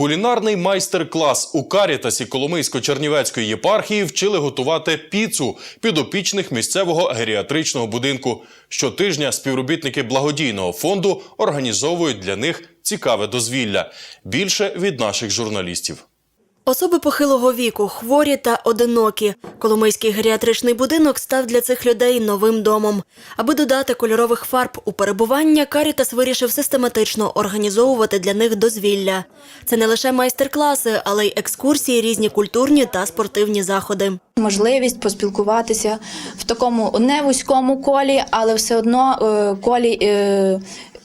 Кулінарний майстер-клас у Карітасі Коломийсько-Чернівецької єпархії вчили готувати піцу підопічних місцевого геріатричного будинку. Щотижня співробітники благодійного фонду організовують для них цікаве дозвілля. Більше від наших журналістів. Особи похилого віку, хворі та одинокі. Коломийський геріатричний будинок став для цих людей новим домом. Аби додати кольорових фарб у перебування, Карітас вирішив систематично організовувати для них дозвілля. Це не лише майстер-класи, але й екскурсії, різні культурні та спортивні заходи. Можливість поспілкуватися в такому не вузькому колі, але все одно е, колі е,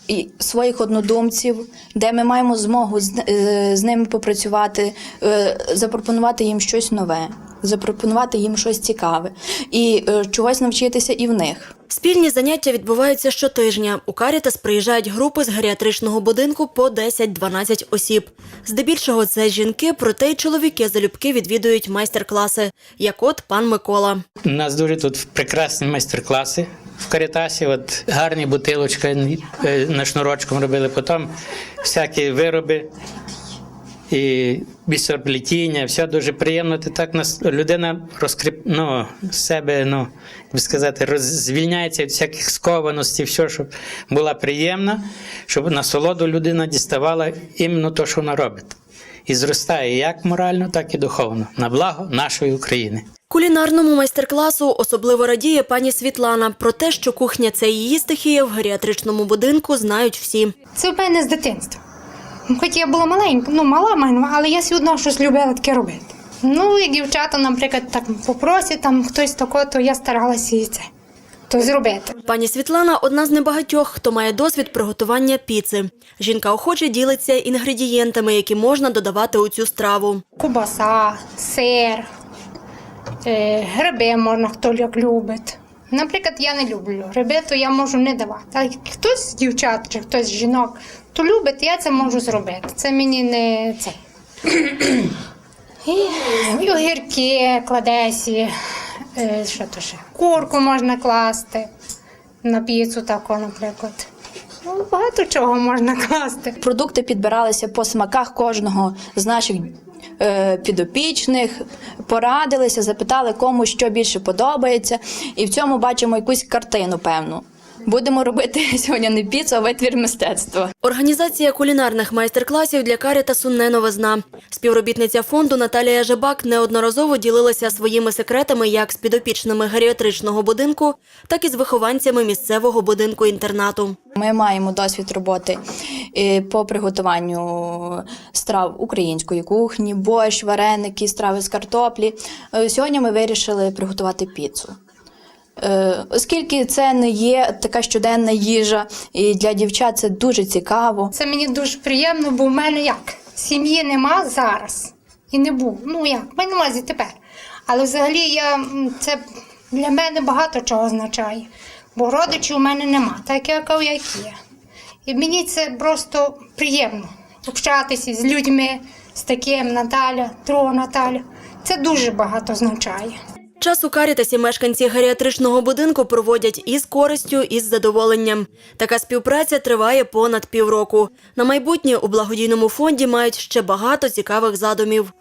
і своїх однодумців, де ми маємо змогу з, е, з ними попрацювати, е, запропонувати їм щось нове, запропонувати їм щось цікаве і е, чогось навчитися і в них. Спільні заняття відбуваються щотижня. У Карітас приїжджають групи з геріатричного будинку по 10-12 осіб. Здебільшого це жінки, проте й чоловіки залюбки відвідують майстер-класи, як от пан Микола. У нас дуже тут прекрасні майстер-класи в Карітасі. От гарні бутилочки е, на шнурочком робили, потім всякі вироби і бісерплетіння, все дуже приємно. Ти так нас людина розкріп, ну, себе, ну, як би сказати, роз, звільняється від всяких скованостей, все, щоб була приємна, щоб насолоду людина діставала іменно те, що вона робить. І зростає як морально, так і духовно на благо нашої України. Кулінарному майстер-класу особливо радіє пані Світлана про те, що кухня це її стихія в геріатричному будинку знають всі. Це в мене з дитинства. Хоч я була маленька, ну мала мене, але я все одно щось любила таке робити. Ну, і дівчата, наприклад, так попросять, там хтось тако, то я старалася і це то зробити. Пані Світлана одна з небагатьох, хто має досвід приготування піци. Жінка охоче ділиться інгредієнтами, які можна додавати у цю страву. Кубаса, сир, е, гриби можна, хто як любить. Наприклад, я не люблю гриби, то я можу не давати. А хтось з дівчат чи хтось з жінок, то любить, я це можу зробити. Це мені не це. І, огірки кладесі, е, що то ще? Курку можна класти на піцу таку, наприклад. Ну, багато чого можна класти. Продукти підбиралися по смаках кожного з наших підопічних, порадилися, запитали, кому що більше подобається, і в цьому бачимо якусь картину певну. Будемо робити сьогодні не піцу, а витвір мистецтва. Організація кулінарних майстер-класів для Карітасу не новизна. Співробітниця фонду Наталія Жебак неодноразово ділилася своїми секретами як з підопічними геріатричного будинку, так і з вихованцями місцевого будинку-інтернату. Ми маємо досвід роботи е, по приготуванню страв української кухні, борщ, вареники, страви з картоплі. Е, Сьогодні ми вирішили приготувати піцу. Е, Оскільки це не є така щоденна їжа, і для дівчат це дуже цікаво. Це мені дуже приємно, бо в мене як? Сім'ї нема зараз. І не було. Ну як, в мене увазі тепер. Але взагалі я, це для мене багато чого означає. Бо родичів у мене нема, так як як є. І мені це просто приємно общатися з людьми, з таким Наталя, друга Наталя. Це дуже багато означає. Час у Карітасі мешканці геріатричного будинку проводять і з користю, і з задоволенням. Така співпраця триває понад півроку. На майбутнє у благодійному фонді мають ще багато цікавих задумів.